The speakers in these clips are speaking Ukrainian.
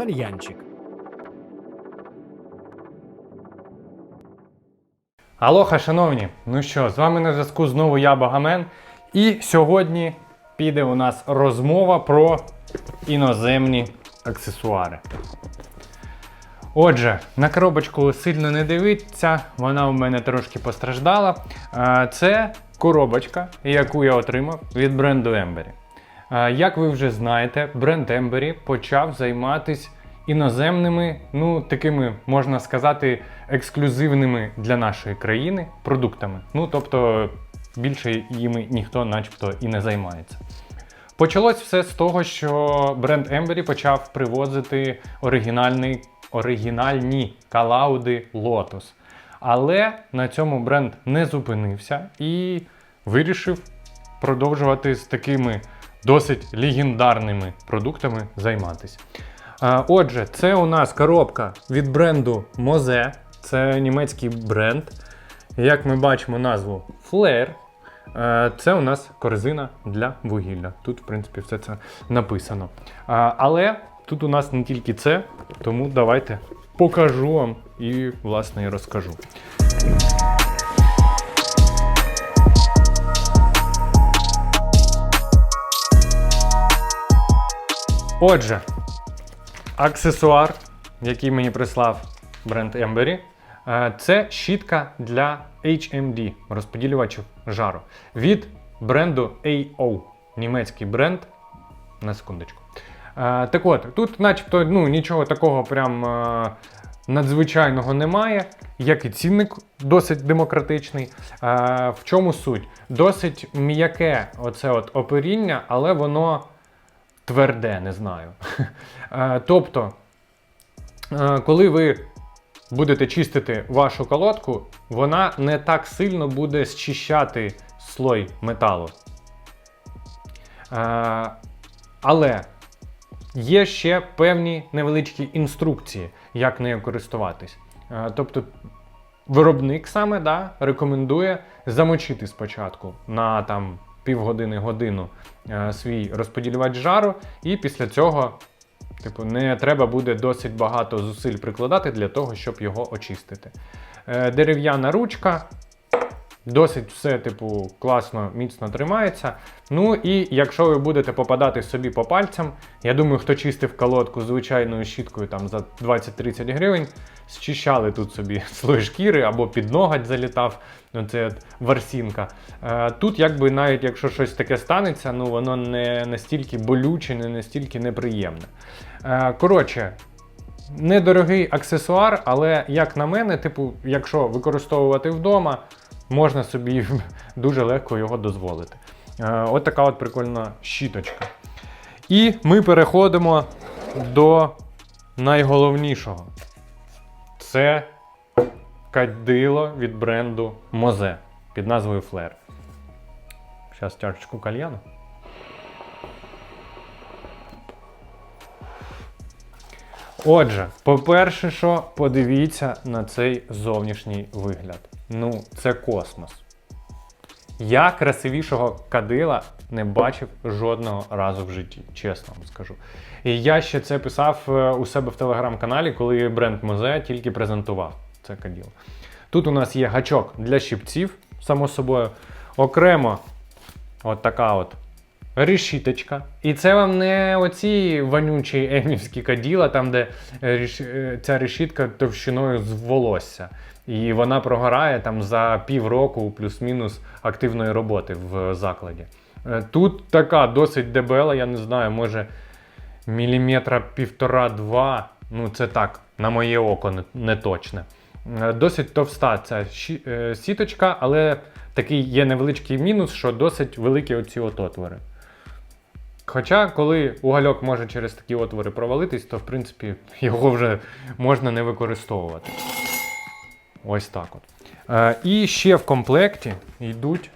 кальянчик. Алоха, шановні! Ну що, з вами на зв'язку знову я Багамен. І сьогодні піде у нас розмова про іноземні аксесуари. Отже, на коробочку сильно не дивіться, вона у мене трошки постраждала. Е, Це коробочка, яку я отримав від бренду Embury. Як ви вже знаєте, бренд Embury почав займатися іноземними, ну такими можна сказати, ексклюзивними для нашої країни продуктами. Ну тобто більше їми ніхто, начебто, і не займається. Почалось все з того, що бренд Embury почав привозити оригінальний, оригінальні калауди Lotus. Але на цьому бренд не зупинився і вирішив продовжувати з такими досить легендарними продуктами займатися. Отже, це у нас коробка від бренду Moze. Це німецький бренд. Як ми бачимо назву Flair. Це у нас корзина для вугілля. Тут, в принципі, все це написано. Але тут у нас не тільки це, тому давайте покажу вам і, власне, і розкажу. Отже, аксесуар, який мені прислав бренд Embury, е, це щітка для HMD, розподілювачів жару. Від бренду AO. Німецький бренд. На секундочку. Е, Так от, тут, начебто, ну, нічого такого прям е, надзвичайного немає, як і цінник досить демократичний. Е, В чому суть? Досить м'яке оце от оперіння, але воно тверде, не знаю. Е, Тобто, е, коли ви будете чистити вашу колодку, вона не так сильно буде зчищати слой металу. Е, Але є ще певні невеличкі інструкції, як нею користуватись. Тобто, виробник саме да, рекомендує замочити спочатку на там півгодини годину е, свій розподілювач жару, і після цього, типу, не треба буде досить багато зусиль прикладати для того, щоб його очистити. Е, Дерев'яна ручка. Досить все, типу, класно, міцно тримається. Ну і якщо ви будете попадати собі по пальцям, я думаю, хто чистив колодку звичайною щіткою там за 20-30 гривень, зчищали тут собі слой шкіри або під ноготь залітав, ну це от ворсінка. Е, Тут, якби навіть якщо щось таке станеться, ну воно не настільки болюче, не настільки неприємне. Е, Коротше, недорогий аксесуар, але як на мене, типу, якщо використовувати вдома, можна собі дуже легко його дозволити. Е, От така от прикольна щіточка. І ми переходимо до найголовнішого. Це кадило від бренду Moze під назвою Flair. Зараз чашечку кальяну. Отже, по-перше, що подивіться на цей зовнішній вигляд. Ну, це космос. Я красивішого кадила не бачив жодного разу в житті, чесно вам скажу. І я ще це писав е, у себе в телеграм-каналі, коли бренд Мозе тільки презентував це каділо. Тут у нас є гачок для щипців, само собою. Окремо, от така от решіточка. І це вам не оці вонючі емівські каділа, там, де е, реш- е, ця решітка товщиною з волосся. І вона прогорає там за півроку плюс-мінус активної роботи в закладі. Е, Тут така досить дебела, я не знаю, може міліметра півтора-два. Ну, це так, на моє око не, не точне. Досить товста ця сіточка, але такий є невеличкий мінус, що досить великі оці от отвори. Хоча, коли угольок може через такі отвори провалитись, то в принципі його вже можна не використовувати. Ось так от. Е, і ще в комплекті йдуть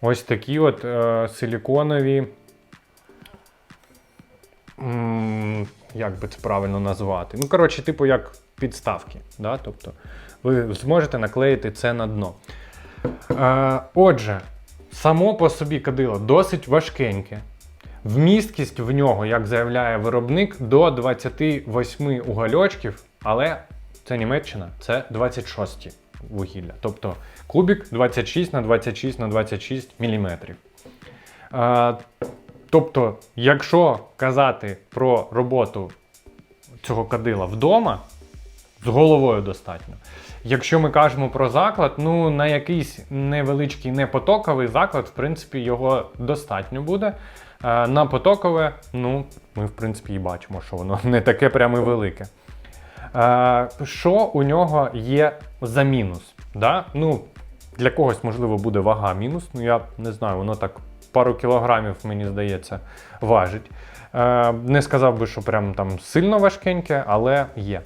ось такі от е, силіконові. Як би це правильно назвати? Ну, коротше, типу, як підставки. Да? Тобто ви зможете наклеїти це на дно. Е, отже, само по собі кадило досить важкеньке. Вмісткість в нього, як заявляє виробник, до 28 угольочків, але це Німеччина, це 26 вугілля. Тобто кубік 26 на 26 на 26 мм. Е, тобто, якщо казати про роботу цього кадила вдома, з головою достатньо. Якщо ми кажемо про заклад, ну на якийсь невеличкий непотоковий заклад, в принципі, його достатньо буде. Е, На потокове, ну, ми в принципі і бачимо, що воно не таке прямо велике. Е, Що у нього є за мінус? Да? Ну, для когось, можливо, буде вага мінус. Ну, я не знаю, воно так пару кілограмів, мені здається, важить. Е, Не сказав би, що прям там сильно важкеньке, але є.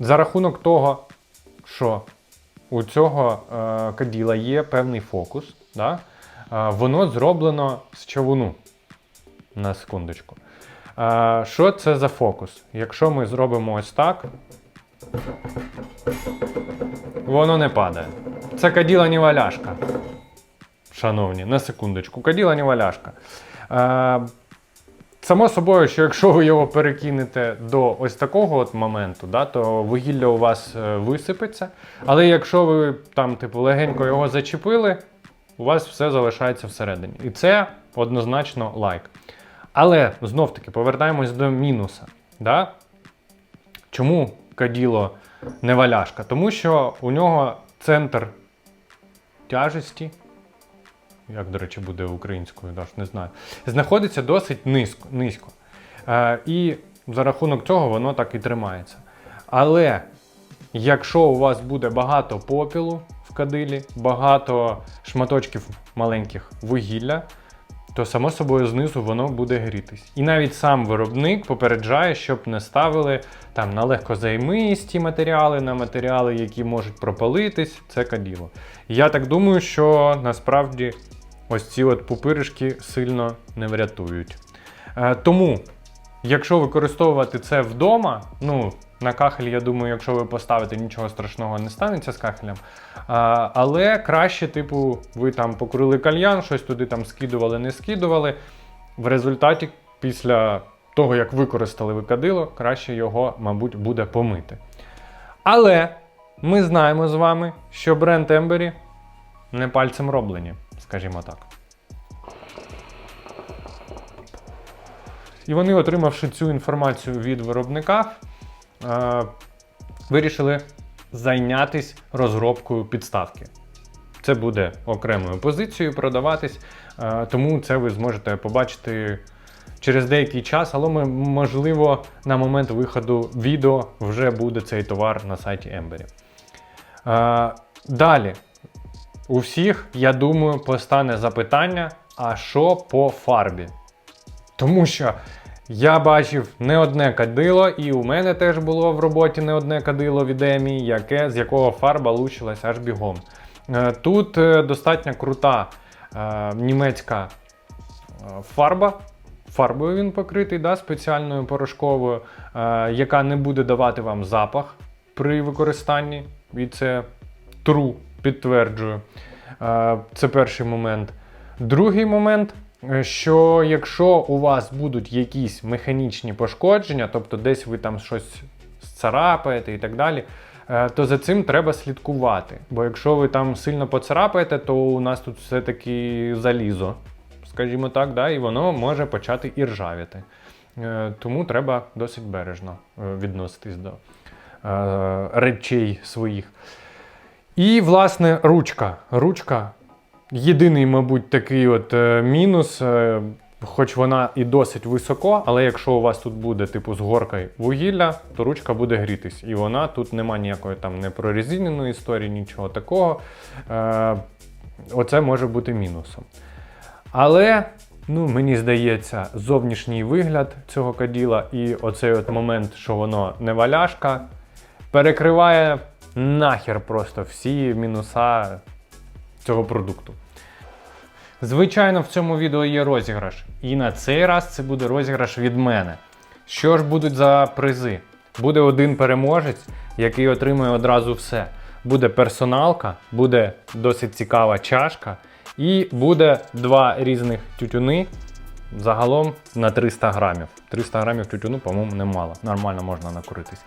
За рахунок того, що у цього е, каділа є певний фокус, да? е, воно зроблено з човуну. На секундочку. Е, Що це за фокус? Якщо ми зробимо ось так, воно не падає. Це каділа не валяшка. Шановні, на секундочку. Каділа не валяшка. Е, Само собою, що якщо ви його перекинете до ось такого от моменту, да, то вугілля у вас е, висипеться. Але якщо ви там, типу, легенько його зачепили, у вас все залишається всередині. І це однозначно лайк. Але знов-таки повертаємось до мінуса. Да? Чому каділо не валяшка? Тому що у нього центр тяжесті, як, до речі, буде українською, Даш, не знаю, знаходиться досить низько. низько. Е, і за рахунок цього воно так і тримається. Але якщо у вас буде багато попілу в кадилі, багато шматочків маленьких вугілля, то само собою знизу воно буде грітись. І навіть сам виробник попереджає, щоб не ставили там на легкозаймисті матеріали, на матеріали, які можуть пропалитись, це каділо. Я так думаю, що насправді ось ці от пупиришки сильно не врятують. Е, тому, якщо використовувати це вдома, ну, на кахель, я думаю, якщо ви поставите, нічого страшного не станеться з кахелем. А, але краще, типу, ви там покурили кальян, щось туди там скидували, не скидували. В результаті, після того, як використали ви кадило, краще його, мабуть, буде помити. Але ми знаємо з вами, що бренд Ембері не пальцем роблені, скажімо так. І вони, отримавши цю інформацію від виробника, е, вирішили зайнятися розробкою підставки. Це буде окремою позицією продаватись, е, тому це ви зможете побачити через деякий час, але можливо на момент виходу відео вже буде цей товар на сайті Ембері. Далі, у всіх, я думаю, постане запитання: а що по фарбі? Тому що я бачив не одне кадило, і у мене теж було в роботі не одне кадило від Емі, яке, з якого фарба лучилась аж бігом. Е, Тут е, достатньо крута е, німецька фарба. Фарбою він покритий, да, спеціальною порошковою, яка не буде давати вам запах при використанні. І це true, підтверджую. Е, Це перший момент. Другий момент, е, що якщо у вас будуть якісь механічні пошкодження, тобто десь ви там щось зцарапаєте і так далі, е, то за цим треба слідкувати. Бо якщо ви там сильно поцарапаєте, то у нас тут все-таки залізо, скажімо так, да, і воно може почати і ржавіти. Е, Тому треба досить бережно відноситись до речей своїх. І, власне, ручка. Ручка єдиний, мабуть, такий от е, мінус, е, хоч вона і досить високо, але якщо у вас тут буде типу з горкою вугілля, то ручка буде грітись. І вона тут нема ніякої там не прорезиненої історії, нічого такого. Е, Оце може бути мінусом. Але, ну, мені здається, зовнішній вигляд цього каділа і оцей от момент, що воно не валяшка, перекриває нахер просто всі мінуса цього продукту. Звичайно, в цьому відео є розіграш. І на цей раз це буде розіграш від мене. Що ж будуть за призи? Буде один переможець, який отримує одразу все. Буде персоналка, буде досить цікава чашка І буде два різних тютюни. Загалом на 300 грамів. 300 грамів тютюну, по-моєму, немало. Нормально можна накуритись.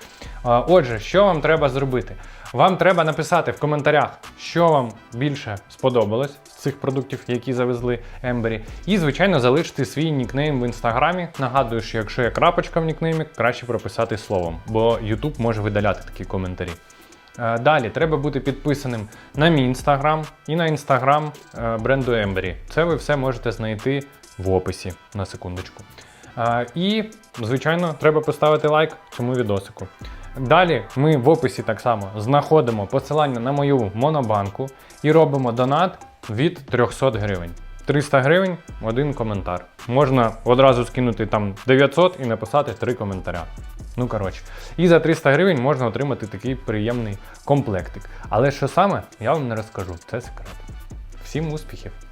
Отже, що вам треба зробити? Вам треба написати в коментарях, що вам більше сподобалось з цих продуктів, які завезли Ембері. І, звичайно, залишити свій нікнейм в інстаграмі. Нагадую, що якщо є крапочка в нікнеймі, краще прописати словом, бо YouTube може видаляти такі коментарі. Е, Далі треба бути підписаним на мій інстаграм і на інстаграм е, бренду Ембері. Це ви все можете знайти в описі на секундочку. І, звичайно, треба поставити лайк цьому відосику. Далі ми в описі так само знаходимо посилання на мою монобанку і робимо донат від 300 гривень. 300 гривень один коментар. Можна одразу скинути там 900 і написати 3 коментаря. Ну коротше. І за 300 гривень можна отримати такий приємний комплектик. Але що саме, я вам не розкажу. Це секрет. Всім успіхів!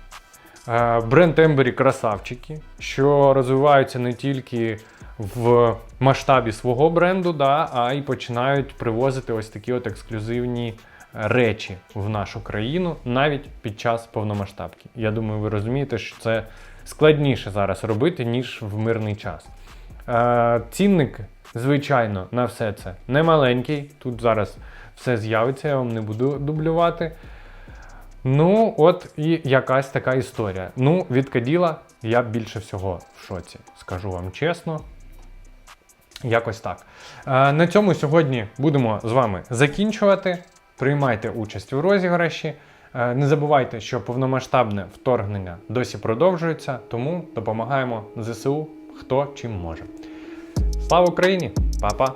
Е, Бренд Ембері красавчики, що розвиваються не тільки в масштабі свого бренду, да, а й починають привозити ось такі от ексклюзивні речі в нашу країну навіть під час повномасштабки. Я думаю, ви розумієте, що це складніше зараз робити, ніж в мирний час. Е, цінник, звичайно, на все це не маленький. Тут зараз все з'явиться, я вам не буду дублювати. Ну, от і якась така історія. Ну, від Каділа я більше всього в шоці, скажу вам чесно. Якось так. Е, на цьому сьогодні будемо з вами закінчувати. Приймайте участь у розіграші. Е, не забувайте, що повномасштабне вторгнення досі продовжується, тому допомагаємо ЗСУ хто чим може. Слава Україні! Па-па!